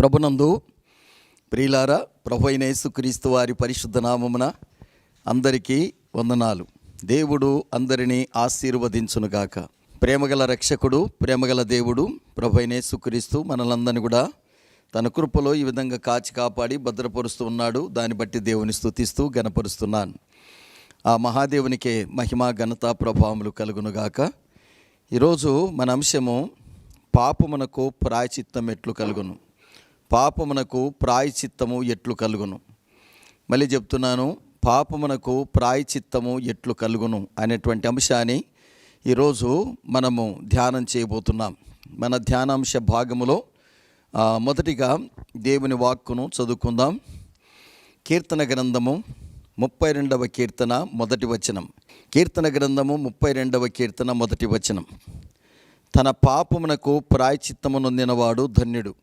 ప్రభునందు ప్రియులారా ప్రభు అయిన యేసుక్రీస్తు వారి పరిశుద్ధ నామమున అందరికీ వందనాలు. దేవుడు అందరినీ ఆశీర్వదించునుగాక. ప్రేమగల రక్షకుడు ప్రేమగల దేవుడు ప్రభు అయిన యేసుక్రీస్తు మనలందరినీ కూడా తన కృపలో ఈ విధంగా కాచి కాపాడి భద్రపరుస్తూ ఉన్నాడు. దాన్ని బట్టి దేవుని స్థుతిస్తూ గనపరుస్తున్నాను ఆ మహాదేవునికే మహిమ ఘనత ప్రభావములు కలుగునుగాక. ఈరోజు మన అంశము పాపమునకు ప్రాయచిత్తం ఎట్లు కలుగును. పాపమునకు ప్రాయచిత్తము ఎట్లు కలుగును? మళ్ళీ చెప్తున్నాను పాపమునకు ప్రాయచిత్తము ఎట్లు కలుగును అనేటువంటి అంశాన్ని ఈరోజు మనము ధ్యానం చేయబోతున్నాం. మన ధ్యానాంశ భాగములో మొదటిగా దేవుని వాక్కును చదువుకుందాం. కీర్తన గ్రంథము ముప్పై రెండవ కీర్తన మొదటి వచనం. కీర్తన గ్రంథము ముప్పై రెండవ కీర్తన మొదటి వచనం. తన పాపమునకు ప్రాయచిత్తము నొందినవాడు ధన్యుడు.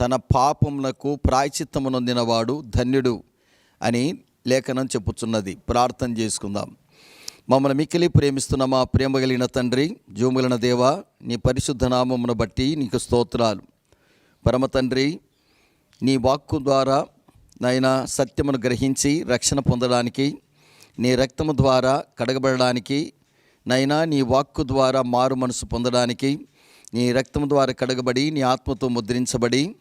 తన పాపములకు ప్రాయచిత్తమునొందినవాడు ధన్యుడు అని లేఖనం చెప్పుచున్నది. ప్రార్థన చేసుకుందాం. మమ్మల్ని మిక్కిలి ప్రేమిస్తున్న మా ప్రేమ కలిగిన తండ్రి జూములన దేవ నీ పరిశుద్ధ నామమును బట్టి నీకు స్తోత్రాలు. పరమ తండ్రి నీ వాక్కు ద్వారా నాయన సత్యమును గ్రహించి రక్షణ పొందడానికి నీ రక్తము ద్వారా కడగబడడానికి నైనా నీ వాక్కు ద్వారా మారు మనసు పొందడానికి నీ రక్తము ద్వారా కడగబడి నీ ఆత్మతో ముద్రించబడి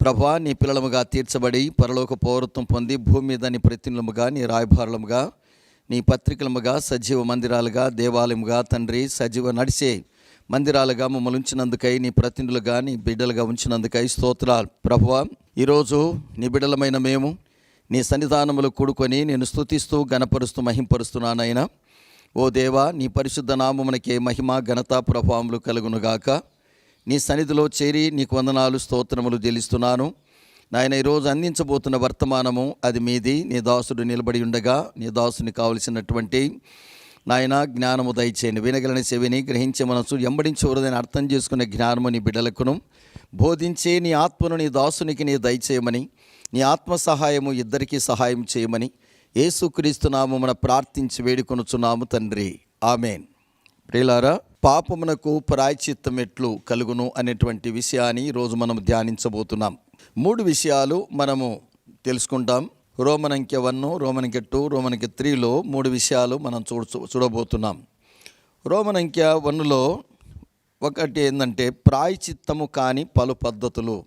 ప్రభా నీ పిల్లలముగా తీర్చబడి పరలోక పౌరత్వం పొంది భూమి మీద నీ ప్రతినిలముగా నీ రాయభారులముగా నీ పత్రికలముగా సజీవ మందిరాలుగా దేవాలయముగా తండ్రి సజీవ నడిచే మందిరాలుగా మమ్మల్ని ఉంచినందుకై నీ ప్రతినిధులుగా నీ బిడ్డలుగా ఉంచినందుకై స్తోత్రాలు. ప్రభువ ఈరోజు నీ బిడ్డలమైన మేము నీ సన్నిధానములు కూడుకొని నేను స్తుతిస్తూ గణపరుస్తూ మహింపరుస్తున్నానైనా. ఓ దేవా నీ పరిశుద్ధ నామమునకే మహిమ ఘనత ప్రభావములు కలుగునుగాక. నీ సన్నిధిలో చేరి నీకు వందనాలు స్తోత్రములు చెల్లిస్తున్నాను. నాయన ఈరోజు అందించబోతున్న వర్తమానము అది మీది. నీ దాసుడు నిలబడి ఉండగా నీ దాసుని కావలసినటువంటి నాయన జ్ఞానము దయచేయండి. వినగలని సెవిని గ్రహించే మనసు ఎంబడించవరదని అర్థం చేసుకునే జ్ఞానము నీ బిడ్డలకును. బోధించే నీ ఆత్మను నీ దాసునికి నీ దయచేయమని నీ ఆత్మ సహాయము ఇద్దరికీ సహాయం చేయమని యేసుక్రీస్తు నామమున ప్రార్థించి వేడుకొనుచున్నాము తండ్రి. ఆమెన్. ప్రియులారా పాపమునకు ప్రాయచిత్తం ఎట్లు కలుగును అనేటువంటి విషయాన్ని ఈరోజు మనం ధ్యానించబోతున్నాం. మూడు విషయాలు మనము తెలుసుకుంటాం. రోమనంకె వన్ రోమన్ టూ రోమన్ త్రీలో మూడు విషయాలు మనం చూడ చూడబోతున్నాం. రోమనంకె వన్లో ఒకటి ఏంటంటే ప్రాయచిత్తము కాని పలు పద్ధతులు.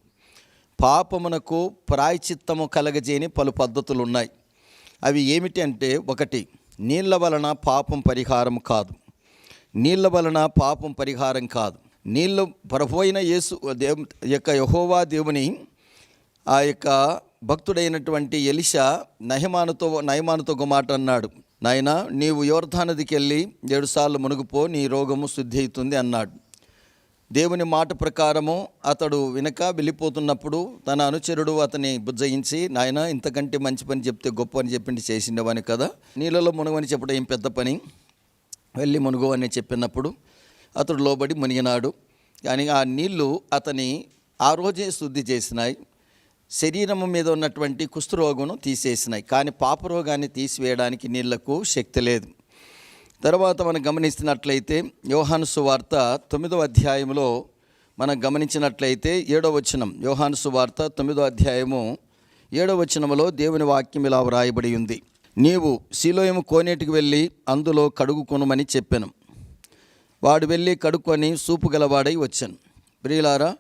పాపమునకు ప్రాయచిత్తము కలగజేని పలు పద్ధతులు ఉన్నాయి. అవి ఏమిటి అంటే ఒకటి నీళ్ళ వలన పాపం పరిహారం కాదు. నీళ్ళ వలన పాపం పరిహారం కాదు. నీళ్ళు పరపోయిన యేసు దేవు యొక్క యహోవా దేవుని ఆ యొక్క భక్తుడైనటువంటి ఎలిషా నయమానుతో నయమానుతో ఒక మాట అన్నాడు. నాయన నీవు యోర్ధానదికి వెళ్ళి ఏడుసార్లు మునుగుపో నీ రోగము శుద్ధి అవుతుంది అన్నాడు. దేవుని మాట ప్రకారము అతడు వెనక వెళ్ళిపోతున్నప్పుడు తన అనుచరుడు అతని బుజ్జయించి నాయన ఇంతకంటే మంచి పని చెప్తే గొప్ప అని చెప్పింది చేసిండేవాని కదా. నీళ్ళలో మునుగని చెప్పడం ఏం పెద్ద పని? వెళ్ళి మునుగు అని చెప్పినప్పుడు అతడు లోబడి మునిగినాడు. కానీ ఆ నీళ్ళు అతని ఆ రోజే శుద్ధి చేసినాయి. శరీరము మీద ఉన్నటువంటి కుష్ఠరోగమును తీసేసినాయి. కానీ పాపరోగాన్ని తీసివేయడానికి నీళ్ళకు శక్తి లేదు. తర్వాత మనం గమనిస్తున్నట్లయితే యోహాను సువార్త తొమ్మిదవ అధ్యాయంలో మనం గమనించినట్లయితే ఏడో వచనం. యోహాను సువార్త తొమ్మిదో అధ్యాయము ఏడో వచనంలో దేవుని వాక్యం ఇలా వ్రాయబడి ఉంది. నీవు శిలోయము కోనేటికి వెళ్ళి అందులో కడుగుకొనుమని చెప్పాను. వాడు వెళ్ళి కడుక్కొని సూపు గలవాడై వచ్చాను. ప్రియులారా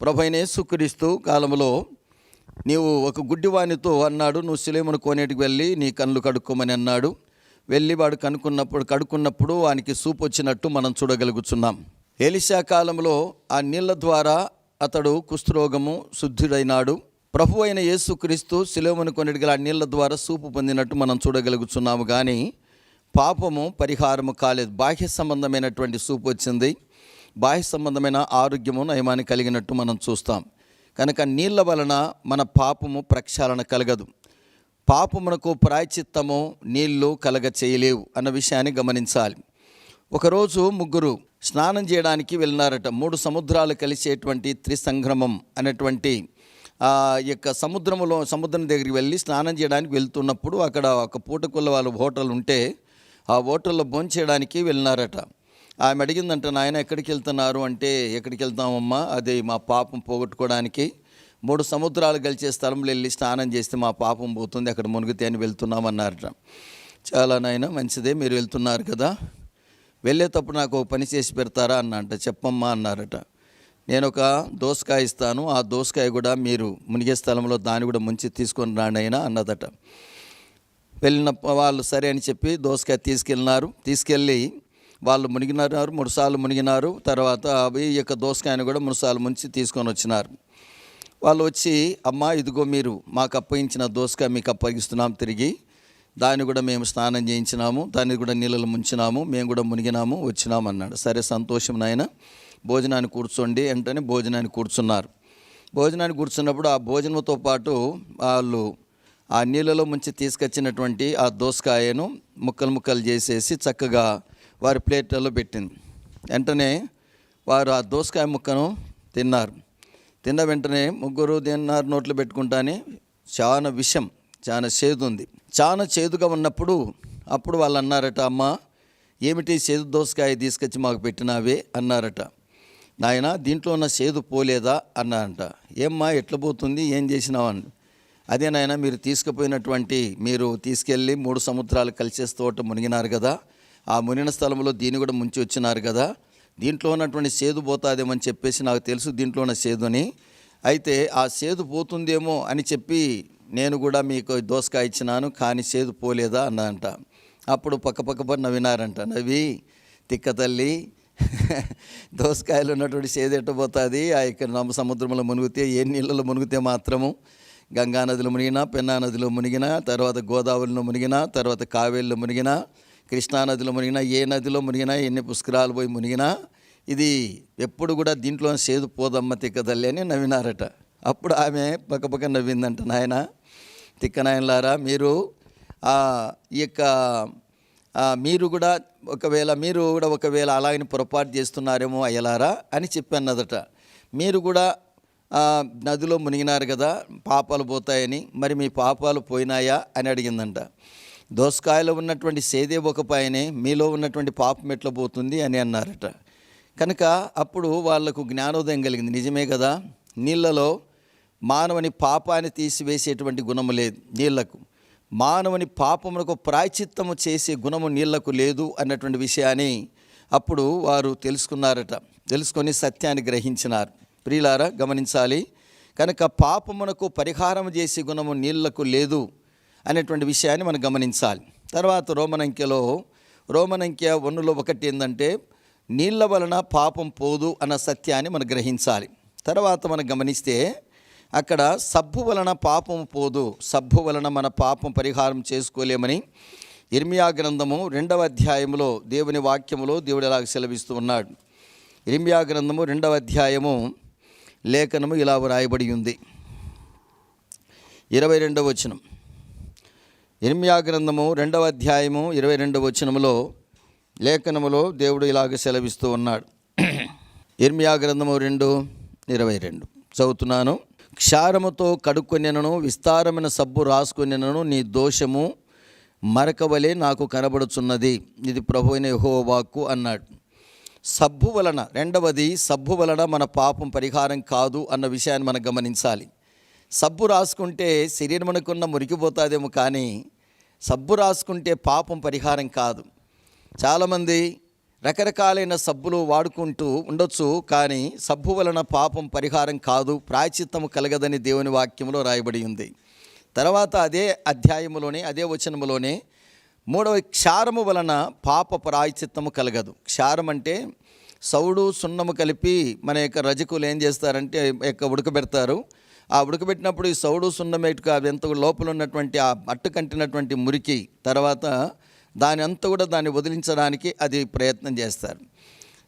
ప్రభైనే సుక్రీస్తు కాలంలో నీవు ఒక గుడ్డివానితో అన్నాడు నువ్వు శిలేమును కోనేటికి వెళ్ళి నీ కళ్ళు కడుక్కోమని అన్నాడు. వెళ్ళి వాడు కనుక్కున్నప్పుడు కడుక్కున్నప్పుడు వానికి సూపు వచ్చినట్టు మనం చూడగలుగుతున్నాం ఎలిషా కాలంలో ఆ నీళ్ళ ద్వారా అతడు కుష్ఠరోగము శుద్ధుడైనాడు. ప్రభు అయిన యేసుక్రీస్తు శిలోమును కొన్నిటికి ఆ నీళ్ళ ద్వారా సూపు పొందినట్టు మనం చూడగలుగుతున్నాము కానీ పాపము పరిహారము కాలేదు. బాహ్య సంబంధమైనటువంటి సూపు వచ్చింది. బాహ్య సంబంధమైన ఆరోగ్యము నయమాన్ని కలిగినట్టు మనం చూస్తాం. కనుక నీళ్ళ వలన మన పాపము ప్రక్షాళన కలగదు. పాపమునకు ప్రాయచిత్తము నీళ్ళు కలగ చేయలేవు అన్న విషయాన్ని గమనించాలి. ఒకరోజు ముగ్గురు స్నానం చేయడానికి వెళ్ళినారట. మూడు సముద్రాలు కలిసేటువంటి త్రిసంగ్రమం అనేటువంటి యొక్క సముద్రంలో సముద్రం దగ్గరికి వెళ్ళి స్నానం చేయడానికి వెళ్తున్నప్పుడు అక్కడ ఒక పూటకుల్ల వాళ్ళ హోటల్ ఉంటే ఆ హోటల్లో భోంచేయడానికి వెళ్ళినారట. ఆమె అడిగిందంట నాయన ఎక్కడికి వెళ్తున్నారు? అంటే ఎక్కడికి వెళ్తామమ్మా అది మా పాపం పోగొట్టుకోవడానికి. మూడు సముద్రాలు గలిచే స్థలంలో వెళ్ళి స్నానం చేస్తే మా పాపం పోతుంది అక్కడ మునిగితే అని వెళ్తున్నామన్నారట. చాలా నాయన మంచిదే మీరు వెళ్తున్నారు కదా. వెళ్ళేటప్పుడు నాకు ఒక పని చేసి పెడతారా? అన్నంట చెప్పమ్మా అన్నారట. నేను ఒక దోసకాయ ఇస్తాను. ఆ దోసకాయ కూడా మీరు మునిగే స్థలంలో దాన్ని కూడా ముంచి తీసుకొని రానైనా అన్నదట. వెళ్ళిన వాళ్ళు సరే అని చెప్పి దోసకాయ తీసుకెళ్ళినారు. తీసుకెళ్ళి వాళ్ళు మునిగినారు మురుసాలు మునిగినారు. తర్వాత అవి ఈ యొక్క దోసకాయను కూడా మురుసాలు ముంచి తీసుకొని వచ్చినారు. వాళ్ళు వచ్చి అమ్మ ఇదిగో మీరు మాకు అప్పగించిన దోసకాయ మీకు అప్పగిస్తున్నాం తిరిగి. దాన్ని కూడా మేము స్నానం చేయించినాము. దాన్ని కూడా నీళ్ళలో ముంచినాము. మేము కూడా మునిగినాము వచ్చినాము అన్నాడు. సరే సంతోషం నాయన. భోజనాన్ని కూర్చోండి వెంటనే భోజనాన్ని కూర్చున్నారు. భోజనాన్ని కూర్చున్నప్పుడు ఆ భోజనంతో పాటు వాళ్ళు ఆ నీళ్ళలో ముంచి తీసుకొచ్చినటువంటి ఆ దోసకాయను ముక్కలు ముక్కలు చేసేసి చక్కగా వారి ప్లేట్లలో పెట్టింది. వెంటనే వారు ఆ దోసకాయ ముక్కను తిన్నారు. తిన్న వెంటనే ముగ్గురు తిన్నారు నోట్లో పెట్టుకుంటానే చాలా విషం చాలా చేదు ఉంది. చాలా చేదుగా ఉన్నప్పుడు అప్పుడు వాళ్ళు అన్నారట అమ్మ ఏమిటి చేదు దోసకాయ తీసుకొచ్చి మాకు పెట్టినావే? అన్నారట. నాయన దీంట్లో ఉన్న సేదు పోలేదా? అన్నారంట ఏమ్మా ఎట్లా పోతుంది? ఏం చేసినావని అదే నాయన మీరు తీసుకుపోయినటువంటి మీరు తీసుకెళ్ళి మూడు సముద్రాలు కలిసే తోట మునిగినారు కదా? ఆ మునిగిన స్థలంలో దీన్ని కూడా ముంచి వచ్చినారు కదా? దీంట్లో ఉన్నటువంటి సేదు పోతాదేమని చెప్పేసి నాకు తెలుసు దీంట్లో ఉన్న సేదుని అయితే ఆ సేదు పోతుందేమో అని చెప్పి నేను కూడా మీకు దోసకాయ ఇచ్చినాను కానీ సేదు పోలేదా? అన్నంట అప్పుడు పక్కపక్క పని నవ్వినారంట. నవ్వి తిక్క తల్లి దోసకాయలు ఉన్నటువంటి సేదెట్టబోతుంది ఆ యొక్క నమ్మ సముద్రంలో మునిగితే ఏ నీళ్ళలో మునిగితే మాత్రము? గంగా నదిలో మునిగినా పెన్నా నదిలో మునిగినా తర్వాత గోదావరిలో మునిగినా తర్వాత కావేరిలో మునిగినా కృష్ణా నదిలో మునిగినా ఏ నదిలో మునిగినా ఎన్ని పుష్కరాలు పోయి మునిగినా ఇది ఎప్పుడు కూడా దీంట్లో సేదు పోదమ్మ తిక్క తల్లి అని నవ్వినారట. అప్పుడు ఆమె పక్కపక్క నవ్విందంట నాయన తిక్కనాయనలారా మీరు ఆ, ఈ యొక్క మీరు కూడా ఒకవేళ మీరు కూడా ఒకవేళ అలాగని పొరపాటు చేస్తున్నారేమో అయ్యలారా అని చెప్పన్నదట. మీరు కూడా నదిలో మునిగినారు కదా పాపాలు పోతాయని మరి మీ పాపాలు పోయినాయా అని అడిగిందంట. దోసకాయలో ఉన్నటువంటి సేదే ఒక పాయనే మీలో ఉన్నటువంటి పాపం ఎట్లా పోతుంది అని అన్నారట. కనుక అప్పుడు వాళ్ళకు జ్ఞానోదయం కలిగింది. నిజమే కదా నీళ్ళలో మానవుని పాపాన్ని తీసివేసేటువంటి గుణము లేదు నీళ్ళకు. మానవుని పాపమునకు ప్రాయచిత్తము చేసే గుణము నీళ్ళకు లేదు అన్నటువంటి విషయాన్ని అప్పుడు వారు తెలుసుకున్నారట. తెలుసుకొని సత్యాన్ని గ్రహించినారు. ప్రియులారా గమనించాలి. కనుక పాపమునకు పరిహారం చేసే గుణము నీళ్ళకు లేదు అనేటువంటి విషయాన్ని మనం గమనించాలి. తర్వాత రోమనంకెలో రోమనంకె వన్నులో ఒకటి ఏంటంటే నీళ్ళ వలన పాపం పోదు అన్న సత్యాన్ని మనం గ్రహించాలి. తర్వాత మనం గమనిస్తే అక్కడ సబ్బు వలన పాపం పోదు. సబ్బు వలన మన పాపం పరిహారం చేసుకోలేమని ఇర్మియా గ్రంథము రెండవ అధ్యాయములో దేవుని వాక్యములో దేవుడు ఇలాగ సెలవిస్తూ ఉన్నాడు. ఇర్మియా గ్రంథము రెండవ అధ్యాయము లేఖనము ఇలా వ్రాయబడి ఉంది. ఇరవై రెండవ వచనం. ఇర్మియా గ్రంథము రెండవ అధ్యాయము ఇరవై రెండవ వచనములో లేఖనములో దేవుడు ఇలాగ సెలవిస్తూ ఉన్నాడు. ఇర్మియా గ్రంథము రెండు ఇరవై రెండు. చదువుతున్నాను. క్షారముతో కడుక్కొనినను విస్తారమైన సబ్బు రాసుకొనినను నీ దోషము మరకవలే నాకు కనబడుచున్నది. ఇది ప్రభు అయిన యహోవాక్కు అన్నాడు. సబ్బు వలన రెండవది సబ్బు వలన మన పాపం పరిహారం కాదు అన్న విషయాన్ని మనం గమనించాలి. సబ్బు రాసుకుంటే శరీరమునకున్న మురికిపోతుందేమో కానీ సబ్బు రాసుకుంటే పాపం పరిహారం కాదు. చాలామంది రకరకాలైన సబ్బులు వాడుకుంటూ ఉండొచ్చు కానీ సబ్బు వలన పాపం పరిహారం కాదు ప్రాచిత్తము కలగదని దేవుని వాక్యంలో రాయబడి ఉంది. తర్వాత అదే అధ్యాయములోనే అదే వచనములోనే మూడవ క్షారము వలన పాప ప్రాయచిత్తము కలగదు. క్షారం అంటే సౌడు సున్నము కలిపి మన యొక్క రజకులు ఏం చేస్తారంటే యొక్క ఉడకబెడతారు. ఆ ఉడకబెట్టినప్పుడు ఈ సౌడు సున్నం ఎటుక అవి ఎంత లోపల ఉన్నటువంటి ఆ అట్టు కంటినటువంటి మురికి తర్వాత దాని అంతా కూడా దాన్ని వదిలించడానికి అది ప్రయత్నం చేస్తారు.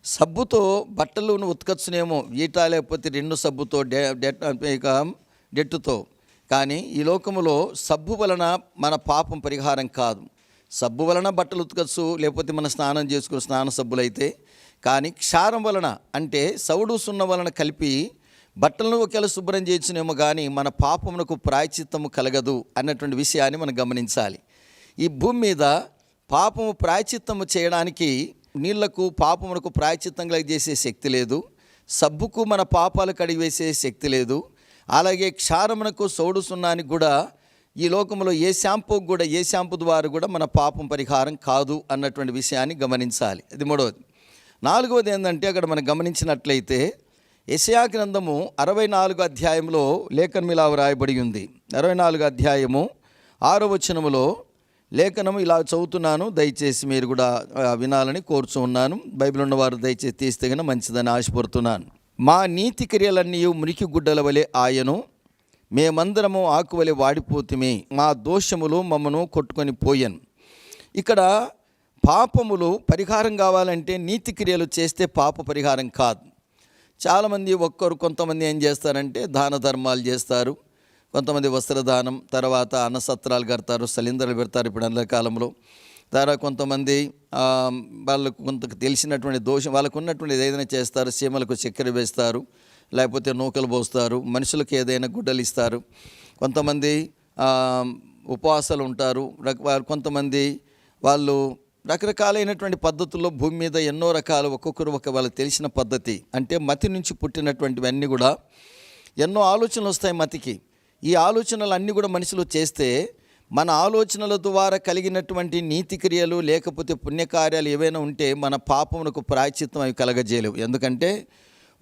సబ్బుతో బట్టలను ఉత్కచ్చునేమో ఈట లేకపోతే రెండు సబ్బుతో డె డెట్ ఇక డెట్టుతో. కానీ ఈ లోకములో సబ్బు వలన మన పాపం పరిహారం కాదు. సబ్బు వలన బట్టలు ఉతకచ్చు లేకపోతే మన స్నానం చేసుకుని స్నాన సబ్బులైతే. కానీ క్షారం వలన అంటే సౌడు సున్న వలన కలిపి బట్టలను ఒకేలా శుభ్రం చేయొచ్చునేమో కానీ మన పాపమునకు ప్రాయచిత్తము కలగదు అన్నటువంటి విషయాన్ని మనం గమనించాలి. ఈ భూమి మీద పాపము ప్రాయచిత్తము చేయడానికి నీళ్ళకు పాపమునకు ప్రాయచిత్తం చేసే శక్తి లేదు. సబ్బుకు మన పాపాలు కడిగివేసే శక్తి లేదు. అలాగే క్షారమునకు సోడు సున్నానికి కూడా ఈ లోకంలో ఏ షాంపూ కూడా ఏ షాంపూ ద్వారా కూడా మన పాపం పరిహారం కాదు అన్నటువంటి విషయాన్ని గమనించాలి. అది మూడవది. నాలుగవది ఏంటంటే అక్కడ మనం గమనించినట్లయితే యశయా గ్రంథము అరవై నాలుగు అధ్యాయంలో లేఖనం ఇలా వ్రాయబడి ఉంది. అరవై నాలుగు అధ్యాయము ఆరో వచనములో లేఖనం ఇలా చదువుతున్నాను. దయచేసి మీరు కూడా వినాలని కోరుచున్నాను బైబిల్ ఉన్నవారు దయచేసి తీస్తే కనుక మంచిదని ఆశపడుతున్నాను. మా నీతి క్రియలన్నీ మురికి గుడ్డల వలె ఆయను. మేమందరము ఆకువలె వాడిపోతుమే. మా దోషములు మమ్మను కొట్టుకొని పోయాను. ఇక్కడ పాపములు పరిహారం కావాలంటే నీతి క్రియలు చేస్తే పాప పరిహారం కాదు. చాలామంది ఒక్కరు కొంతమంది ఏం చేస్తారంటే దాన ధర్మాలు చేస్తారు. కొంతమంది వస్త్రదానం తర్వాత అన్నసత్రాలు కడతారు సలిందర్లు పెడతారు ఇప్పుడు అందరి కాలంలో. తర్వాత కొంతమంది వాళ్ళకు కొంత తెలిసినటువంటి దోషం వాళ్ళకు ఉన్నటువంటి ఏదైనా చేస్తారు సీమలకు చక్కెర వేస్తారు లేకపోతే నూకలు పోస్తారు మనుషులకు ఏదైనా గుడ్డలు ఇస్తారు. కొంతమంది ఉపవాసాలు ఉంటారు కొంతమంది వాళ్ళు రకరకాలైనటువంటి పద్ధతుల్లో భూమి మీద ఎన్నో రకాలు ఒక్కొక్కరు ఒక వాళ్ళకి తెలిసిన పద్ధతి. అంటే మతి నుంచి పుట్టినటువంటివన్నీ కూడా ఎన్నో ఆలోచనలు వస్తాయి మతికి. ఈ ఆలోచనలు అన్నీ కూడా మనుషులు చేస్తే మన ఆలోచనల ద్వారా కలిగినటువంటి నీతి క్రియలు లేకపోతే పుణ్యకార్యాలు ఏవైనా ఉంటే మన పాపమునకు ప్రాయచిత్తం అవి కలగజేయలేవు. ఎందుకంటే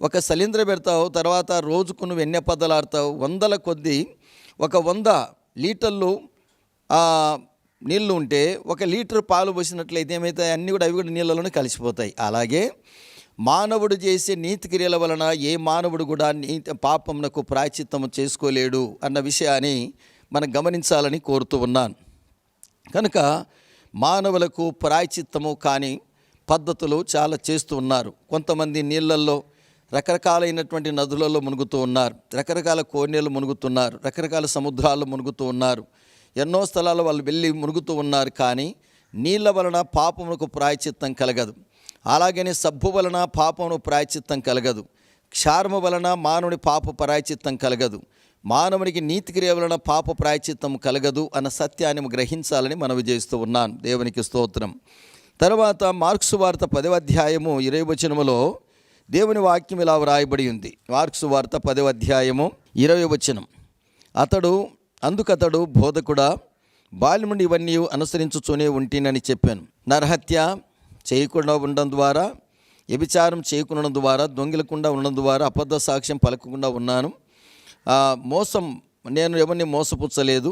ఒక సలింద్ర పెడతావు తర్వాత రోజుకు నువ్వు ఎన్నె పద్దలాడతావు వందల కొద్దీ ఒక వంద లీటర్లు నీళ్ళు నీళ్ళు ఉంటే ఒక లీటర్ పాలు పోసినట్లయితే ఏమవుతాయి అన్నీ కూడా అవి కూడా నీళ్ళలోనే కలిసిపోతాయి. అలాగే మానవుడు చేసే నీతి క్రియల వలన ఏ మానవుడు కూడా నీతి పాపమునకు ప్రాచిత్తము చేసుకోలేడు అన్న విషయాన్ని మనం గమనించాలని కోరుతూ ఉన్నాను. కనుక మానవులకు ప్రాయచిత్తము కానీ పద్ధతులు చాలా చేస్తూ ఉన్నారు. కొంతమంది నీళ్ళల్లో రకరకాలైనటువంటి నదులలో మునుగుతూ ఉన్నారు. రకరకాల కోనేళ్ళు మునుగుతున్నారు. రకరకాల సముద్రాల్లో మునుగుతూ ఉన్నారు. ఎన్నో స్థలాలు వాళ్ళు వెళ్ళి మునుగుతూ ఉన్నారు కానీ నీళ్ళ వలన పాపములకు ప్రాయచిత్తం కలగదు. అలాగనే సబ్బు వలన పాపమును ప్రాయచిత్తం కలగదు. క్షారము వలన మానవుని పాప ప్రాయచిత్తం కలగదు. మానవునికి నీతిక్రియ వలన పాప ప్రాయచిత్తం కలగదు అన్న సత్యాన్ని గ్రహించాలని మనవి చేస్తూ ఉన్నాను దేవునికి స్తోత్రం. తర్వాత మార్క్సు వార్త పదవ అధ్యాయము ఇరవై వచనములో దేవుని వాక్యం ఇలా వ్రాయబడి ఉంది. మార్క్సు వార్త పదవ అధ్యాయము ఇరవై వచనం. అతడు అందుకతడు బోధకుడా బాల్యం నుండి ఇవన్నీ అనుసరించుతూనే ఉంటేనని చెప్పాను. నరహత్య చేయకుండా ఉండడం ద్వారా వ్యభిచారం చేయకుండా ద్వారా దొంగిలకుండా ఉండడం ద్వారా అబద్ధ సాక్ష్యం పలకకుండా ఉన్నాను. మోసం నేను ఎవరిని మోసపుచ్చలేదు.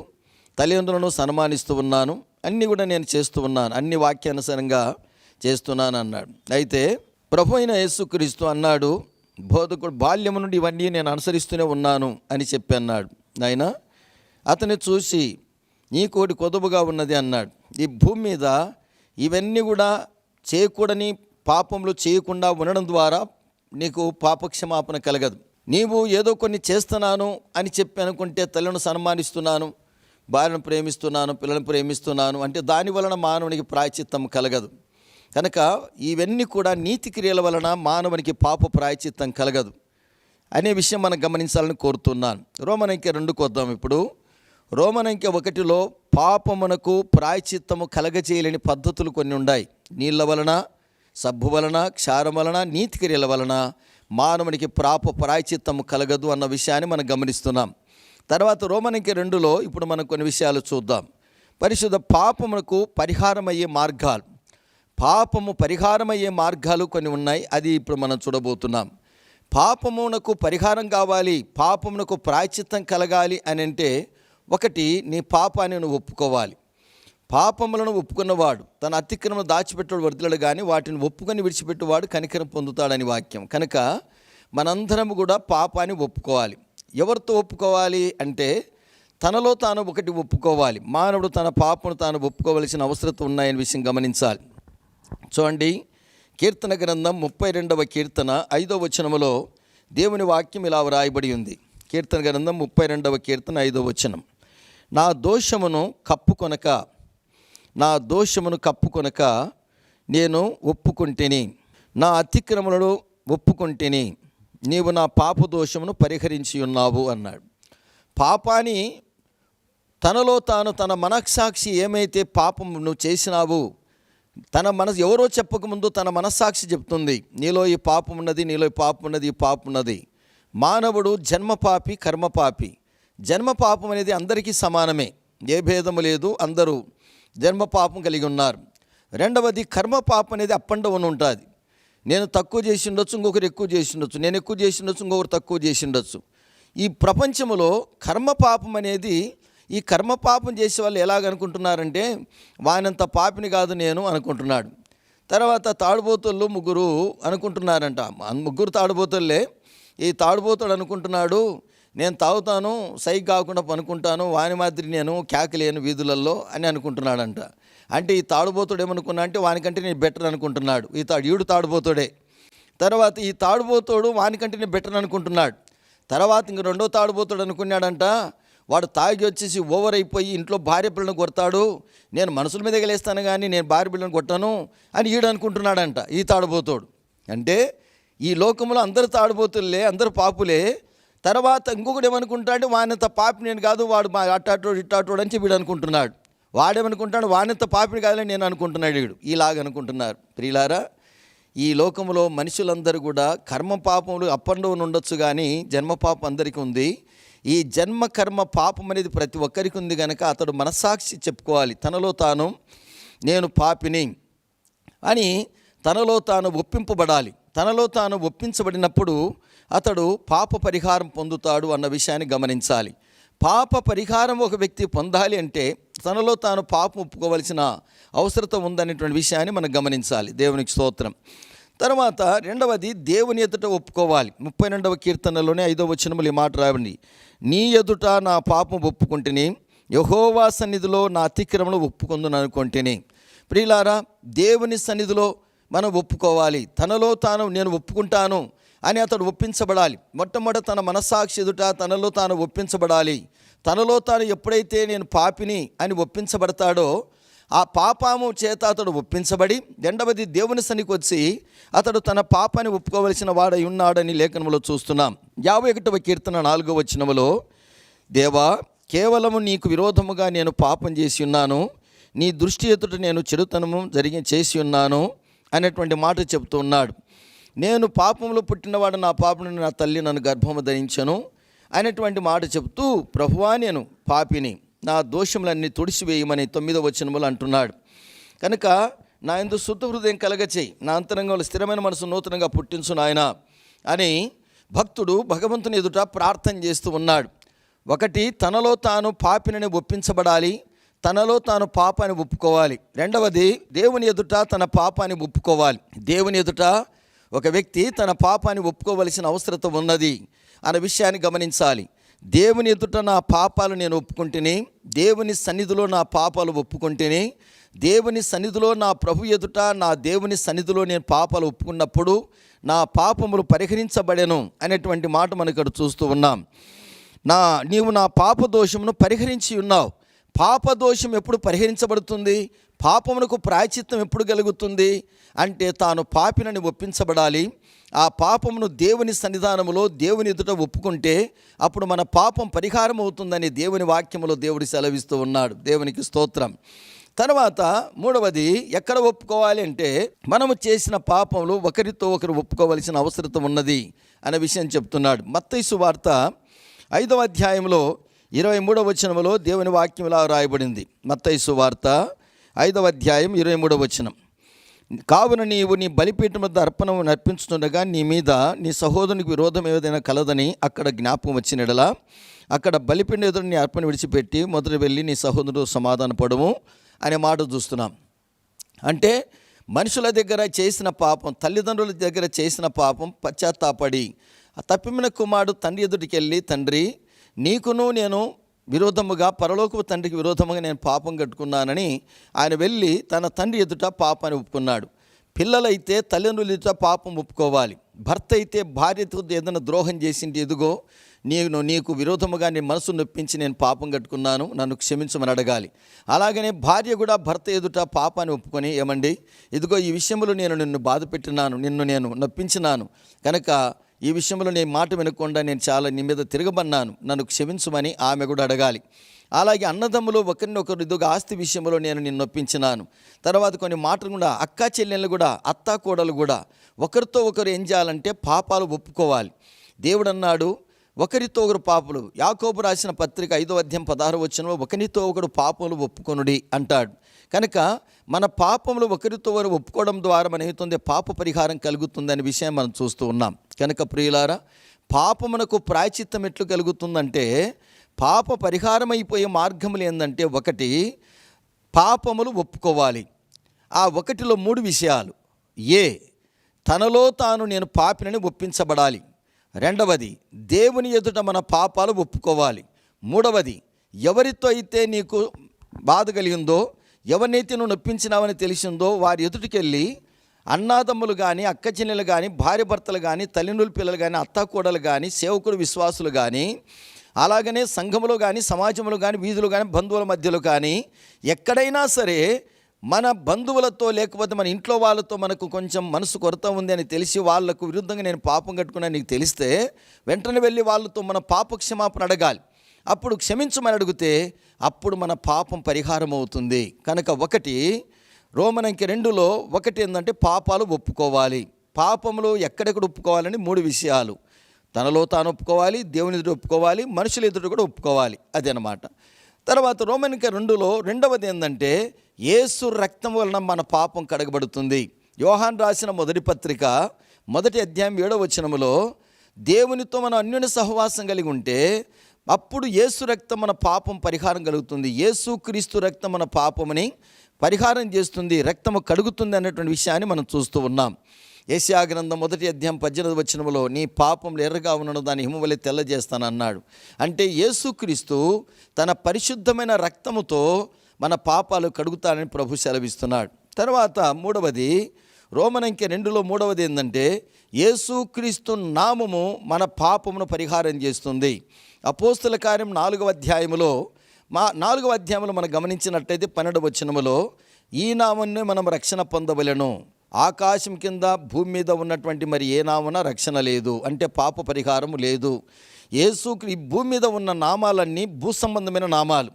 తల్లిదండ్రులను సన్మానిస్తూ ఉన్నాను. అన్నీ కూడా నేను చేస్తూ ఉన్నాను. అన్ని వాక్యానుసారంగా చేస్తున్నాను అన్నాడు. అయితే ప్రభు అయిన యేసుక్రీస్తు అన్నాడు బోధకుడు బాల్యము నుండి ఇవన్నీ నేను అనుసరిస్తూనే ఉన్నాను అని చెప్పి అన్నాడు. ఆయన అతన్ని చూసి నీ కోటి కొదువుగా ఉన్నది అన్నాడు. ఈ భూమి మీద ఇవన్నీ కూడా చేయకూడని పాపములు చేయకుండా ఉండడం ద్వారా నీకు పాపక్షమాపణ కలగదు. నీవు ఏదో కొన్ని చేస్తున్నాను అని చెప్పి అనుకుంటే తల్లిని సన్మానిస్తున్నాను భార్యను ప్రేమిస్తున్నాను పిల్లలను ప్రేమిస్తున్నాను అంటే దాని వలన మానవునికి ప్రాయచిత్తం కలగదు. కనుక ఇవన్నీ కూడా నీతి క్రియల వలన మానవునికి పాప ప్రాయచిత్తం కలగదు అనే విషయం మనం గమనించాలని కోరుతున్నాను. రోమనంక రెండుకు వద్దాం ఇప్పుడు. రోమనంక ఒకటిలో పాపమునకు ప్రాయచిత్తము కలగజేయలేని పద్ధతులు కొన్ని ఉన్నాయి. నీళ్ళ వలన సబ్బు వలన క్షారం వలన నీతి క్రియల వలన మానవునికి ప్రాప ప్రాయచిత్తము కలగదు అన్న విషయాన్ని మనం గమనిస్తున్నాం. తర్వాత రోమనికి రెండులో ఇప్పుడు మనం కొన్ని విషయాలు చూద్దాం. పరిశుద్ధ పాపమునకు పరిహారమయ్యే మార్గాలు. పాపము పరిహారమయ్యే మార్గాలు కొన్ని ఉన్నాయి అది ఇప్పుడు మనం చూడబోతున్నాం. పాపమునకు పరిహారం కావాలి పాపమునకు ప్రాయచిత్తం కలగాలి అని అంటే ఒకటి నీ పాపాన్ని నువ్వు ఒప్పుకోవాలి. పాపములను ఒప్పుకున్నవాడు తన అతిక్రమను దాచిపెట్టడు వర్దిలడు కానీ వాటిని ఒప్పుకొని విడిచిపెట్టువాడు కనికరం పొందుతాడని వాక్యం. కనుక మనందరం కూడా పాపాన్ని ఒప్పుకోవాలి. ఎవరితో ఒప్పుకోవాలి అంటే తనలో తాను ఒకటి ఒప్పుకోవాలి. మానవుడు తన పాపను తాను ఒప్పుకోవలసిన అవసరత ఉన్నాయని విషయం గమనించాలి. చూడండి కీర్తన గ్రంథం ముప్పై రెండవ కీర్తన ఐదో వచనములో దేవుని వాక్యం ఇలా వ్రాయబడి ఉంది. కీర్తన గ్రంథం ముప్పై రెండవ కీర్తన ఐదో వచనం. నా దోషమును కప్పుకొనక నా దోషమును కప్పుకొనక నేను ఒప్పుకుంటేని. నా అతిక్రమలను ఒప్పుకుంటేని నీవు నా పాప దోషమును పరిహరించి ఉన్నావు అన్నాడు. పాపాన్ని తనలో తాను తన మనస్సాక్షి ఏమైతే పాపం నువ్వు చేసినావు తన మనసు ఎవరో చెప్పకముందు తన మనస్సాక్షి చెప్తుంది నీలో ఈ పాపం ఉన్నది నీలో ఈ పాపం ఉన్నది ఈ పాపం ఉన్నది మానవుడు జన్మపాపి కర్మపాపి. జన్మ పాపం అనేది అందరికీ సమానమే. ఏ భేదము లేదు అందరూ జన్మ పాపం కలిగి ఉన్నారు. రెండవది కర్మ పాపం అనేది అప్ అండ్ డౌన్ ఉంటుంది. నేను తక్కువ చేసి ఉండొచ్చు ఇంకొకరు ఎక్కువ చేసి ఉండొచ్చు. నేను ఎక్కువ చేసి ఉండొచ్చు ఇంకొకరు తక్కువ చేసి ఉండొచ్చు. ఈ ప్రపంచంలో కర్మ పాపం అనేది ఈ కర్మ పాపం చేసే వాళ్ళు ఎలాగనుకుంటున్నారంటే వానంత పాపిని కాదు నేను అనుకుంటున్నాడు. తర్వాత తాడుబోతుళ్ళు ముగ్గురు అనుకుంటున్నారంట. ముగ్గురు తాడుబోతుల్లే. ఈ తాడుబోతుడు అనుకుంటున్నాడు నేను తాగుతాను సైక్ కాకుండా పనుకుంటాను వాని మాదిరి నేను కేకలేను వీధులలో అని అనుకుంటున్నాడంట. అంటే ఈ తాడుబోతుడు ఏమనుకున్నా అంటే వానికంటే నేను బెటర్ అనుకుంటున్నాడు. ఈ తాడు ఈడు తాడుబోతుడే. తర్వాత ఈ తాడుబోతుడు వానికంటే నేను బెటర్ అనుకుంటున్నాడు. తర్వాత ఇంక రెండో తాడుబోతుడు అనుకున్నాడంట వాడు తాగి వచ్చేసి ఓవర్ అయిపోయి ఇంట్లో భార్య పిల్లను కొడతాడు నేను మనుషుల మీద గెలేస్తాను కానీ నేను భార్య పిల్లను కొట్టాను అని ఈడు అనుకుంటున్నాడంట ఈ తాడుబోతోడు. అంటే ఈ లోకంలో అందరు తాడుబోతులే అందరు పాపులే తర్వాత ఇంకొకటి ఏమనుకుంటాడు వానంత పాపి నేను కాదు వాడు మా అట్టాటోడు ఇట్టాటోడు అని చెప్పి వీడు అనుకుంటున్నాడు వాడేమనుకుంటాడు వానంత పాపిని కాదని నేను అనుకుంటున్నాడు వీడు. ఇలాగ అనుకుంటున్నారు. ప్రియులారా ఈ లోకంలో మనుషులందరూ కూడా కర్మ పాపములు అప్ అండ్ డౌన్ ఉండొచ్చు కానీ జన్మ పాపం అందరికీ ఉంది. ఈ జన్మ కర్మ పాపం అనేది ప్రతి ఒక్కరికి ఉంది కనుక అతడు మనస్సాక్షి చెప్పుకోవాలి. తనలో తాను నేను పాపిని అని తనలో తాను ఒప్పింపబడాలి. తనలో తాను ఒప్పించబడినప్పుడు అతడు పాప పరిహారం పొందుతాడు అన్న విషయాన్ని గమనించాలి. పాప పరిహారం ఒక వ్యక్తి పొందాలి అంటే తనలో తాను పాపం ఒప్పుకోవలసిన అవసరత ఉందనేటువంటి విషయాన్ని మనం గమనించాలి. దేవునికి స్తోత్రం. తర్వాత రెండవది దేవుని ఎదుట ఒప్పుకోవాలి. ముప్పై రెండవ కీర్తనలోనే ఐదో వచనములు ఈ మాట రావండి నీ ఎదుట నా పాపం ఒప్పుకుంటేనే యహోవా సన్నిధిలో నా అతిక్రమను ఒప్పుకుందును అనుకుంటేనే ప్రియులారా దేవుని సన్నిధిలో మనం ఒప్పుకోవాలి. తనలో తాను నేను ఒప్పుకుంటాను అని అతడు ఒప్పించబడాలి. మొట్టమొదట తన మనస్సాక్షి ఎదుట తనలో తాను ఒప్పించబడాలి. తనలో తాను ఎప్పుడైతే నేను పాపిని అని ఒప్పించబడతాడో ఆ పాపము చేత అతడు ఒప్పించబడి రెండవది దేవుని సనికి వచ్చి అతడు తన పాపాన్ని ఒప్పుకోవలసిన వాడై ఉన్నాడని లేఖనంలో చూస్తున్నాం. యాభై ఒకటవ కీర్తన నాలుగో వచ్చినములో దేవా కేవలము నీకు విరోధముగా నేను పాపం చేసి ఉన్నాను. నీ దృష్టి ఎదుట నేను చెడుతనము జరిగి చేసి ఉన్నాను. అనేటువంటి మాట చెబుతూ ఉన్నాడు. నేను పాపంలో పుట్టినవాడు నా పాపను నా తల్లి నన్ను గర్భము ధరించను అనేటువంటి మాట చెబుతూ ప్రభువా నేను పాపిని. నా దోషములన్నీ తుడిచివేయమని తొమ్మిదో వచనములు అంటున్నాడు. కనుక నా ఎందు శుద్ధ హృదయం కలగచేయి. నా అంతరంగంలో స్థిరమైన మనసు నూతనంగా పుట్టించు నాయన అని భక్తుడు భగవంతుని ఎదుట ప్రార్థన చేస్తూ ఉన్నాడు. ఒకటి తనలో తాను పాపినని ఒప్పించబడాలి. తనలో తాను పాపాన్ని ఒప్పుకోవాలి. రెండవది దేవుని ఎదుట తన పాపాన్ని ఒప్పుకోవాలి. దేవుని ఎదుట ఒక వ్యక్తి తన పాపాన్ని ఒప్పుకోవలసిన అవసరత ఉన్నది అనే విషయాన్ని గమనించాలి. దేవుని ఎదుట నా పాపాలు నేను ఒప్పుకుంటుని దేవుని సన్నిధిలో నా పాపాలు ఒప్పుకుంటుని దేవుని సన్నిధిలో నా ప్రభు ఎదుట నా దేవుని సన్నిధిలో నేను పాపాలు ఒప్పుకున్నప్పుడు నా పాపములు పరిహరించబడెను అనేటువంటి మాట మనం ఇక్కడ చూస్తూ ఉన్నాం. నా నీవు నా పాప దోషమును పరిహరించి ఉన్నావు. పాప దోషం ఎప్పుడు పరిహరించబడుతుంది? పాపమునకు ప్రాయచిత్తం ఎప్పుడు కలుగుతుంది? అంటే తాను పాపినని ఒప్పించబడాలి. ఆ పాపమును దేవుని సన్నిధానములో దేవుని ఎదుట ఒప్పుకుంటే అప్పుడు మన పాపం పరిహారం అవుతుందని దేవుని వాక్యములో దేవుడు సెలవిస్తూ ఉన్నాడు. దేవునికి స్తోత్రం. తర్వాత మూడవది ఎక్కడ ఒప్పుకోవాలి అంటే మనము చేసిన పాపములు ఒకరితో ఒకరు ఒప్పుకోవలసిన అవసరత ఉన్నది అనే విషయం చెప్తున్నాడు. మత్తైసు వార్త ఐదవ అధ్యాయంలో ఇరవై మూడవ వచనంలో దేవుని వాక్యం ఇలా రాయబడింది. మత్తైసు వార్త ఐదవ అధ్యాయం ఇరవై మూడవ వచనం. కావున నీవు నీ బలిపీఠం వద్ద అర్పణం నర్పించుతుండగా నీ మీద నీ సహోదరునికి విరోధం ఏదైనా కలదని అక్కడ జ్ఞాపకం వచ్చినడలా అక్కడ బలిపిండి ఎదురు నీ అర్పణ విడిచిపెట్టి మొదట వెళ్ళి నీ సహోదరుడు సమాధాన పడము అనే మాట చూస్తున్నాం. అంటే మనుషుల దగ్గర చేసిన పాపం తల్లిదండ్రుల దగ్గర చేసిన పాపం పశ్చాత్తాపడి ఆ తప్పిమిన కుమారుడు తండ్రి ఎదుటికి వెళ్ళి తండ్రి నీకును నేను విరోధముగా పరలోకపు తండ్రికి విరోధముగా నేను పాపం కట్టుకున్నానని ఆయన వెళ్ళి తన తండ్రి ఎదుట పాపాన్ని ఒప్పుకున్నాడు. పిల్లలైతే తల్లిదండ్రులు ఎదుట పాపం ఒప్పుకోవాలి. భర్త అయితే భార్యతో ఏదైనా ద్రోహం చేసింది ఎదుగో నేను నీకు విరోధముగా నీ మనసు నొప్పించి నేను పాపం కట్టుకున్నాను నన్ను క్షమించమని అడగాలి. అలాగనే భార్య కూడా భర్త ఎదుట పాపాన్ని ఒప్పుకొని ఏమండి ఇదిగో ఈ విషయంలో నేను నిన్ను బాధ పెట్టినాను నిన్ను నేను నొప్పించినాను. కనుక ఈ విషయంలో నీ మాట వినకుండా నేను చాలా నీ మీద తిరగబన్నాను నన్ను క్షమించమని ఆమె కూడా అడగాలి. అలాగే అన్నదమ్ములు ఒకరినొకరు ఇదిగో ఆస్తి విషయంలో నేను నిన్ను నొప్పించినాను తర్వాత కొన్ని మాటలు కూడా అక్క చెల్లెళ్ళు కూడా అత్త కోడలు కూడా ఒకరితో ఒకరు ఏం చేయాలంటే పాపాలు ఒప్పుకోవాలి. దేవుడు అన్నాడు ఒకరితో ఒకరు పాపులు. యాకోబు రాసిన పత్రిక ఐదో అధ్యాయం పదహారు వచ్చిన ఒకరితో ఒకడు పాపములు ఒప్పుకొనుడి అంటాడు. కనుక మన పాపములు ఒకరితో ఒకరు ఒప్పుకోవడం ద్వారా మన ఏమవుతుంది? పాప పరిహారం కలుగుతుందనే విషయం మనం చూస్తూ ఉన్నాం. కనుక ప్రియులారా పాపమునకు ప్రాయచిత్తం ఎట్లు కలుగుతుందంటే పాప పరిహారం అయిపోయే మార్గములు ఏంటంటే ఒకటి పాపములు ఒప్పుకోవాలి. ఆ ఒకటిలో మూడు విషయాలు. ఏ తనలో తాను నేను పాపినని ఒప్పించబడాలి. రెండవది దేవుని ఎదుట మన పాపాలు ఒప్పుకోవాలి. మూడవది ఎవరితో అయితే నీకు బాధ కలిగిందో ఎవరినైతే నువ్వు నొప్పించినావని తెలిసిందో వారి ఎదుటికెళ్ళి అన్నాదమ్ములు కానీ అక్క చెల్లెలు కానీ భార్య భర్తలు కానీ తల్లిదండ్రుల పిల్లలు కానీ అత్తాకోడలు కానీ సేవకుడు విశ్వాసులు కానీ అలాగనే సంఘములో కానీ సమాజంలో కానీ వీధులు కానీ బంధువుల మధ్యలో కానీ ఎక్కడైనా సరే మన బంధువులతో లేకపోతే మన ఇంట్లో వాళ్ళతో మనకు కొంచెం మనసు కొరత ఉంది అని తెలిసి వాళ్ళకు విరుద్ధంగా నేను పాపం కట్టుకున్నా నీకు తెలిస్తే వెంటనే వెళ్ళి వాళ్ళతో మన పాప క్షమాపణ అడగాలి. అప్పుడు క్షమించమని అడిగితే అప్పుడు మన పాపం పరిహారం అవుతుంది. కనుక ఒకటి రోమనంకి రెండులో ఒకటి ఏంటంటే పాపాలు ఒప్పుకోవాలి. పాపములు ఎక్కడెక్కడ ఒప్పుకోవాలని మూడు విషయాలు. తనలో తాను ఒప్పుకోవాలి దేవుని ఎదుట ఒప్పుకోవాలి మనుషుల ఎదుట కూడా ఒప్పుకోవాలి. అదనమాట తర్వాత రోమనిక రెండులో రెండవది ఏంటంటే ఏసు రక్తం వలన మన పాపం కడగబడుతుంది. యోహాన్ రాసిన మొదటి పత్రిక మొదటి అధ్యాయం ఏడవ వచనములో దేవునితో మనం అన్యోన్య సహవాసం కలిగి ఉంటే అప్పుడు యేసు రక్తం మన పాపం పరిహారం కలుగుతుంది. యేసు క్రీస్తు రక్తం మన పాపమని పరిహారం చేస్తుంది. రక్తము కడుగుతుంది అన్నటువంటి విషయాన్ని మనం చూస్తూ ఉన్నాం. ఏసియా గ్రంథం మొదటి అధ్యాయం పద్దెనిమిది వచనములో నీ పాపములు ఎర్రగా ఉన్నను దాని హిమవలే తెల్లజేస్తానన్నాడు. అంటే యేసుక్రీస్తు తన పరిశుద్ధమైన రక్తముతో మన పాపాలు కడుగుతానని ప్రభు సెలవిస్తున్నాడు. తర్వాత మూడవది రోమనంకె రెండులో మూడవది ఏంటంటే యేసుక్రీస్తు నామము మన పాపమును పరిహారం చేస్తుంది. అపోస్తుల కార్యం నాలుగవ అధ్యాయములో మా నాలుగవ అధ్యాయంలో మనం గమనించినట్టయితే పన్నెండు వచనములో ఈ నామన్నే మనం రక్షణ పొందవలెను. ఆకాశం కింద భూమి మీద ఉన్నటువంటి మరి ఏ నామన రక్షణ లేదు. అంటే పాప పరిహారం లేదు. యేసు ఈ భూమి మీద ఉన్న నామాలన్నీ భూ సంబంధమైన నామాలు.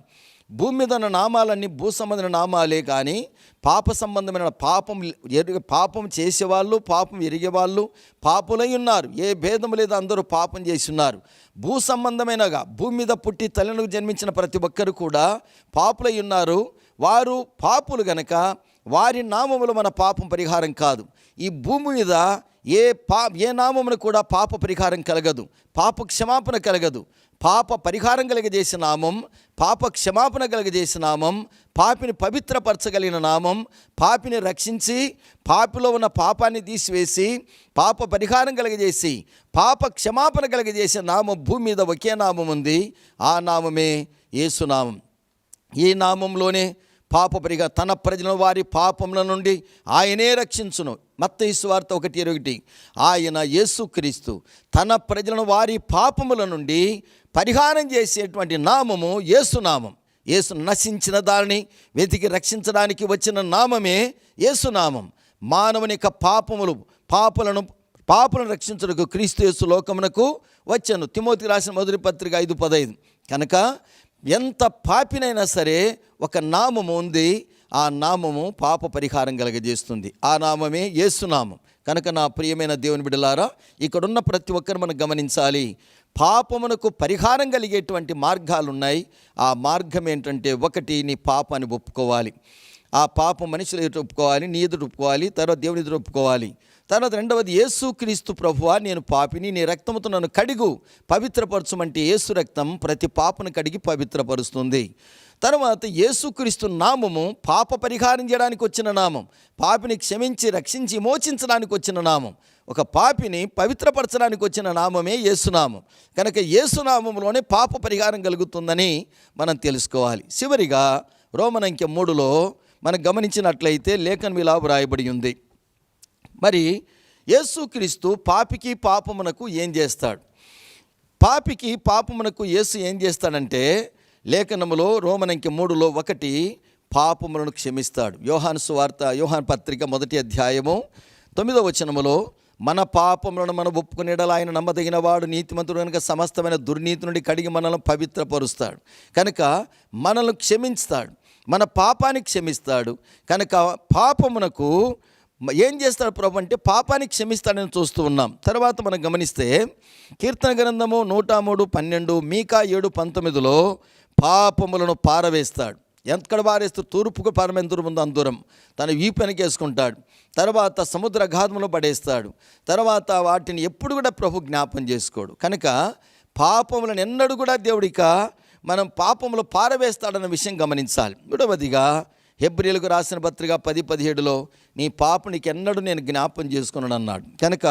భూమి మీద ఉన్న నామాలన్నీ భూ సంబంధమైన నామాలే కానీ పాప సంబంధమైన పాపం ఎరుగ పాపం చేసేవాళ్ళు పాపం ఎరిగేవాళ్ళు పాపులై ఉన్నారు. ఏ భేదం లేదు అందరూ పాపం చేసి ఉన్నారు. భూ సంబంధమైనగా భూమి మీద పుట్టి తల్లినకు జన్మించిన ప్రతి ఒక్కరు కూడా పాపులై ఉన్నారు. వారు పాపులు గనక వారి నామములు మన పాపం పరిహారం కాదు. ఈ భూమి మీద ఏ పా ఏ నామమును కూడా పాప పరిహారం కలగదు. పాప క్షమాపణ కలగదు. పాప పరిహారం కలిగజేసిన నామం పాప క్షమాపణ కలిగజేసిన నామం పాపిని పవిత్రపరచగలిగిన నామం పాపిని రక్షించి పాపిలో ఉన్న పాపాన్ని తీసివేసి పాప పరిహారం కలిగజేసి పాప క్షమాపణ కలిగజేసే నామం భూమి మీద ఒకే నామం ఉంది. ఆ నామమే యేసునామం. ఈ నామంలోనే పాపపరిగా తన ప్రజల వారి పాపముల నుండి ఆయనే రక్షించును. మత్త వార్త ఒకటి ఒకటి. ఆయన యేసుక్రీస్తు తన ప్రజలను వారి పాపముల నుండి పరిహారం చేసేటువంటి నామము యేసునామం. యేసు నశించిన దానిని వెతికి రక్షించడానికి వచ్చిన నామమే యేసునామం. మానవుని యొక్క పాపములు పాపులను పాపులను రక్షించడానికి క్రీస్తు యేసు లోకమునకు వచ్చాను. తిమోతి రాసిన మొదటి పత్రిక ఐదు పదైదు కనుక ఎంత పాపినైనా సరే ఒక నామము ఉంది ఆ నామము పాప పరిహారం కలగజేస్తుంది. ఆ నామమే యేసునామం. కనుక నా ప్రియమైన దేవుని బిడలారా ఇక్కడున్న ప్రతి ఒక్కరు మనం గమనించాలి. పాపమునకు పరిహారం కలిగేటువంటి మార్గాలు ఉన్నాయి ఆ మార్గం ఏంటంటే ఒకటి నీ పాపాన్ని ఒప్పుకోవాలి. ఆ పాపం మనుషులు ఎదుట ఒప్పుకోవాలి నీ ఎదుట ఒప్పుకోవాలి తర్వాత దేవుని ఎదురు ఒప్పుకోవాలి. తర్వాత రెండవది యేసుక్రీస్తు ప్రభువా నేను పాపిని నీ రక్తముతో నన్ను కడిగు పవిత్రపరచమంటే యేసు రక్తం ప్రతి పాపను కడిగి పవిత్రపరుస్తుంది. తర్వాత యేసుక్రీస్తు నామము పాప పరిహారం చేయడానికి వచ్చిన నామం పాపిని క్షమించి రక్షించి మోచించడానికి వచ్చిన నామం ఒక పాపిని పవిత్రపరచడానికి వచ్చిన నామమే యేసునామం కనుక యేసునామంలోనే పాప పరిహారం కలుగుతుందని మనం తెలుసుకోవాలి. చివరిగా రోమనంక్య మూడులో మనం గమనించినట్లయితే లేఖన విలా వ్రాయబడి ఉంది. మరి యేసుక్రీస్తు పాపికి పాపమునకు ఏం చేస్తాడు? పాపికి పాపమునకు యేసు ఏం చేస్తాడంటే లేఖనములో రోమనంకి మూడులో ఒకటి పాపములను క్షమిస్తాడు. యోహాను సువార్త యోహాన్ పత్రిక మొదటి అధ్యాయము తొమ్మిదో వచనములో మన పాపములను మనం ఒప్పుకునేడలా ఆయన నమ్మదగిన వాడు నీతిమంతుడు కనుక సమస్తమైన దుర్నీతి నుండి కడిగి మనల్ని పవిత్రపరుస్తాడు. కనుక మనల్ని క్షమిస్తాడు మన పాపాన్ని క్షమిస్తాడు. కనుక పాపమునకు ఏం చేస్తాడు ప్రభు అంటే పాపాన్ని క్షమిస్తాడని చూస్తూ ఉన్నాం. తర్వాత మనం గమనిస్తే కీర్తన గ్రంథము నూట మూడు పన్నెండు మీకా ఏడు పంతొమ్మిదిలో పాపములను పారవేస్తాడు. ఎంతకడ పారేస్తూ తూర్పుకు పారమెంతురు ఉందో అందూరం తన వీపు వెనకేసుకుంటాడు. తర్వాత సముద్ర ఘాతంలో పడేస్తాడు. తర్వాత వాటిని ఎప్పుడు కూడా ప్రభు జ్ఞాపం చేసుకోడు. కనుక పాపములను ఎన్నడూ కూడా దేవుడిక మనం పాపములు పారవేస్తాడన్న విషయం గమనించాలి. మూడవదిగా హెబ్రియలకు రాసిన పత్రిక పది పదిహేడులో నీ పాప ఎన్నడూ నేను జ్ఞాపం చేసుకున్నాను అన్నాడు కనుక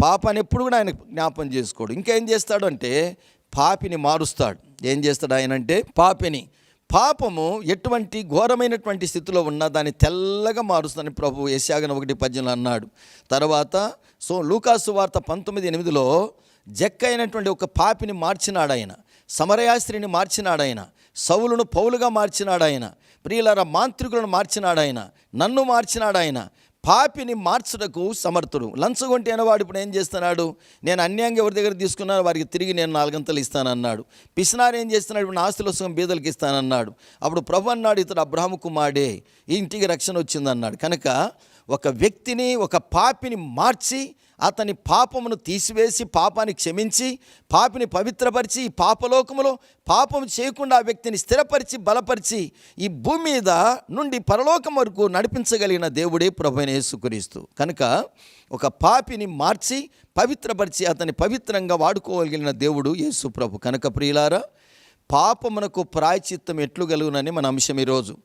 పాపాన్ని ఎప్పుడు కూడా ఆయన జ్ఞాపం చేసుకోడు. ఇంకేం చేస్తాడు అంటే పాపిని మారుస్తాడు. ఏం చేస్తాడు ఆయన అంటే పాపిని పాపము ఎటువంటి ఘోరమైనటువంటి స్థితిలో ఉన్నా దాన్ని తెల్లగా మారుస్తానని ప్రభు యశాగన ఒకటి పద్యంలో అన్నాడు. తర్వాత సో లూకాసు వార్త పంతొమ్మిది ఎనిమిదిలో జక్క అయినటువంటి ఒక పాపిని మార్చినాడు ఆయన సమరయాస్త్రిని మార్చినాడు ఆయన సౌలును పౌలుగా మార్చినాడు ఆయన ప్రియులార మాంత్రికులను మార్చినాడు ఆయన నన్ను మార్చినాడు ఆయన పాపిని మార్చుటకు సమర్థుడు. లంచగొంటి అనేవాడు ఇప్పుడు ఏం చేస్తున్నాడు? నేను అన్యాయంగా ఎవరి దగ్గర తీసుకున్నాను వారికి తిరిగి నేను నాలుగంతలు ఇస్తానన్నాడు. పిసినారు ఏం చేస్తున్నాడు? ఇప్పుడు ఆస్తుల సుఖం బీదలకు ఇస్తానన్నాడు. అప్పుడు ప్రభు అన్నాడు ఇతడు అబ్రహము కుమారుడే ఈ ఇంటికి రక్షణ వచ్చిందన్నాడు. కనుక ఒక వ్యక్తిని ఒక పాపిని మార్చి అతని పాపమును తీసివేసి పాపాన్ని క్షమించి పాపిని పవిత్రపరిచి ఈ పాపలోకములో పాపం చేయకుండా ఆ వ్యక్తిని స్థిరపరిచి బలపరిచి ఈ భూమి మీద నుండి పరలోకం వరకు నడిపించగలిగిన దేవుడే ప్రభుని అయిన యేసుక్రీస్తు. కనుక ఒక పాపిని మార్చి పవిత్రపరిచి అతని పవిత్రంగా వాడుకోగలిగిన దేవుడు యేసు ప్రభు. కనుక ప్రియులారా పాపమునకు ప్రాయచిత్తం ఎట్లు కలుగునని మన అంశం ఈరోజు.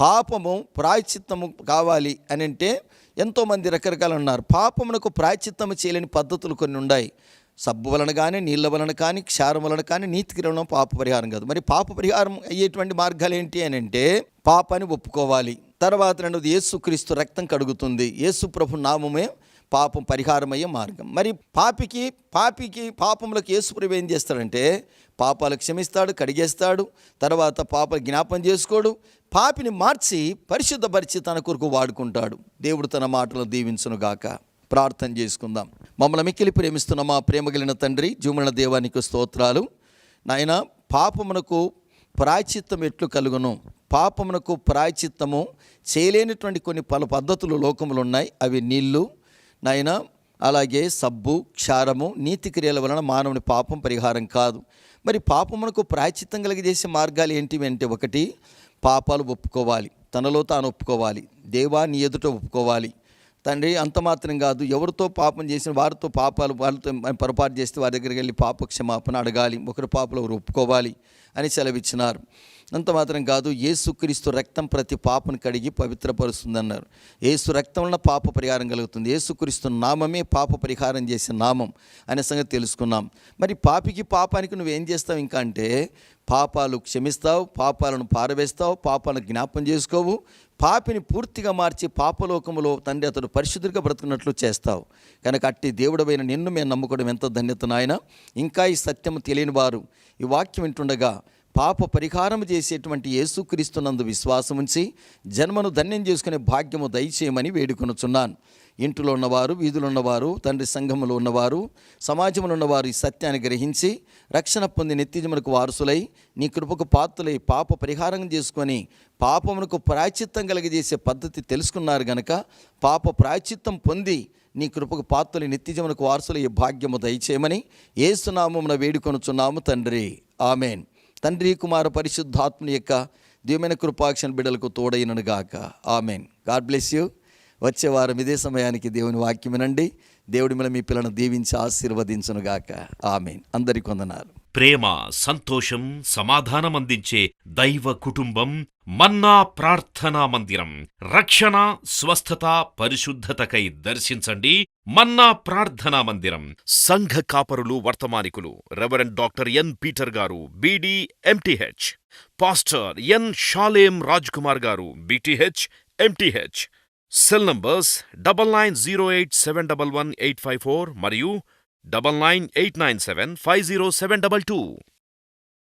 పాపము ప్రాయచిత్తము కావాలి అని అంటే ఎంతోమంది రకరకాలు ఉన్నారు. పాపమునకు ప్రాచిత్తము చేయలేని పద్ధతులు కొన్ని ఉన్నాయి సబ్బు వలన కానీ నీళ్ళ వలన కానీ క్షారం వలన కానీ నీతి కిరణం పాప పరిహారం కాదు. మరి పాప పరిహారం అయ్యేటువంటి మార్గాలు ఏంటి అని అంటే పాపాన్ని ఒప్పుకోవాలి. తర్వాత రెండవది యేసుక్రీస్తు రక్తం కడుగుతుంది. యేసు ప్రభు నామమే పాపం పరిహారమయ్యే మార్గం. మరి పాపికి పాపికి పాపములకు యేసుప్రభు ఏం చేస్తాడంటే పాపాలు క్షమిస్తాడు కడిగేస్తాడు తర్వాత పాప జ్ఞాపం చేసుకోడు పాపిని మార్చి పరిశుద్ధపరిచి తన కొరకు వాడుకుంటాడు. దేవుడు తన మాటలు దీవించునుగాక. ప్రార్థన చేసుకుందాం. మమ్మల్ని మిక్కిలి ప్రేమిస్తున్న మా ప్రేమగలిగిన తండ్రి జూమల దేవానికి స్తోత్రాలు. నాయన పాపమునకు ప్రాచిత్తం ఎట్లు కలుగును? పాపమునకు ప్రాయచిత్తము చేయలేనటువంటి కొన్ని పలు పద్ధతులు లోకములు ఉన్నాయి. అవి నీళ్ళు నాయన అలాగే సబ్బు క్షారము నీతి క్రియల వలన మానవుని పాపం పరిహారం కాదు. మరి పాపమునకు ప్రాయచిత్తం కలిగజేసే మార్గాలు ఏంటివి అంటే ఒకటి పాపాలు ఒప్పుకోవాలి. తనలో తాను ఒప్పుకోవాలి. దేవా నీ ఎదుట ఒప్పుకోవాలి. తండ్రి అంత మాత్రం కాదు. ఎవరితో పాపం చేసిన వారితో పాపాలు వాళ్ళతో పొరపాటు చేస్తే వారి దగ్గరికి వెళ్ళి పాప క్షమాపణ అడగాలి. ఒకరు పాపలు ఒకరు ఒప్పుకోవాలి. అని సెలవిచ్చినారు. అంత మాత్రం కాదు ఏసుక్రీస్తు రక్తం ప్రతి పాపను కడిగి పవిత్రపరుస్తుందన్నారు. ఏసు రక్తం వలన పాప పరిహారం కలుగుతుంది. ఏసుక్రీస్తు నామమే పాప పరిహారం చేసే నామం అనే సంగతి తెలుసుకున్నాం. మరి పాపికి పాపానికి నువ్వేం చేస్తావు ఇంకా అంటే పాపాలు క్షమిస్తావు పాపాలను పారవేస్తావు పాపాలను జ్ఞాపం చేసుకోవు పాపిని పూర్తిగా మార్చి పాపలోకములో తండ్రి అతడు పరిశుద్ధుడిగా బ్రతుకున్నట్లు చేస్తావు. కనుక అట్టి దేవుడమైన నిన్ను మేము నమ్ముకోవడం ఎంతో ధన్యత నాయన. ఇంకా ఈ సత్యము తెలియని వారు ఈ వాక్యం వింటుండగా పాప పరిహారం చేసేటువంటి యేసుక్రీస్తునందు విశ్వాసం ఉంచి జన్మను ధన్యం చేసుకునే భాగ్యము దయచేయమని వేడుకొనుచున్నాను. ఇంటిలో ఉన్నవారు వీధులు ఉన్నవారు తండ్రి సంఘములో ఉన్నవారు సమాజంలో ఉన్నవారు ఈ సత్యాన్ని గ్రహించి రక్షణ పొంది నిత్యజమునకు వారసులై నీ కృపకు పాత్రులై పాప పరిహారం చేసుకొని పాపమునకు ప్రాచిత్తం కలిగజేసే పద్ధతి తెలుసుకున్నారు గనక పాప ప్రాచిత్తం పొంది నీ కృపకు పాత్రలు నిత్యజమునకు వారసులు ఈ భాగ్యము దయచేయమని ఏసునామమున వేడుకొనుచున్నాము తండ్రి. ఆమెన్. తండ్రి కుమార పరిశుద్ధాత్మని యొక్క దీవెన కృపాక్షణ బిడ్డలకు తోడైనగాక ఆమెన్. God bless you. వచ్చే వారం ఇదే సమయానికి దేవుని వాక్యం వినండి. దేవుడి మీద మీ పిల్లలను దీవించి ఆశీర్వదించునుగాక ఆమె అందరి వందనాలు. ప్రేమ సంతోషం సమాధానం అందించే దైవ కుటుంబం మన్నా ప్రార్థనా మందిరం. రక్షణ స్వస్థత పరిశుద్ధతకై దర్శించండి మన్నా ప్రార్థనా మందిరం. సంఘ కాపరులు వర్తమానికులు రెవరెండ్ డాక్టర్ ఎన్ పీటర్ గారు BD MTh. Pastor N Shalem Raj Kumar గారు BTh MTh. Cell numbers double nine zero eight seven double one eight five four మరియు double nine eight nine seven five zero seven double two.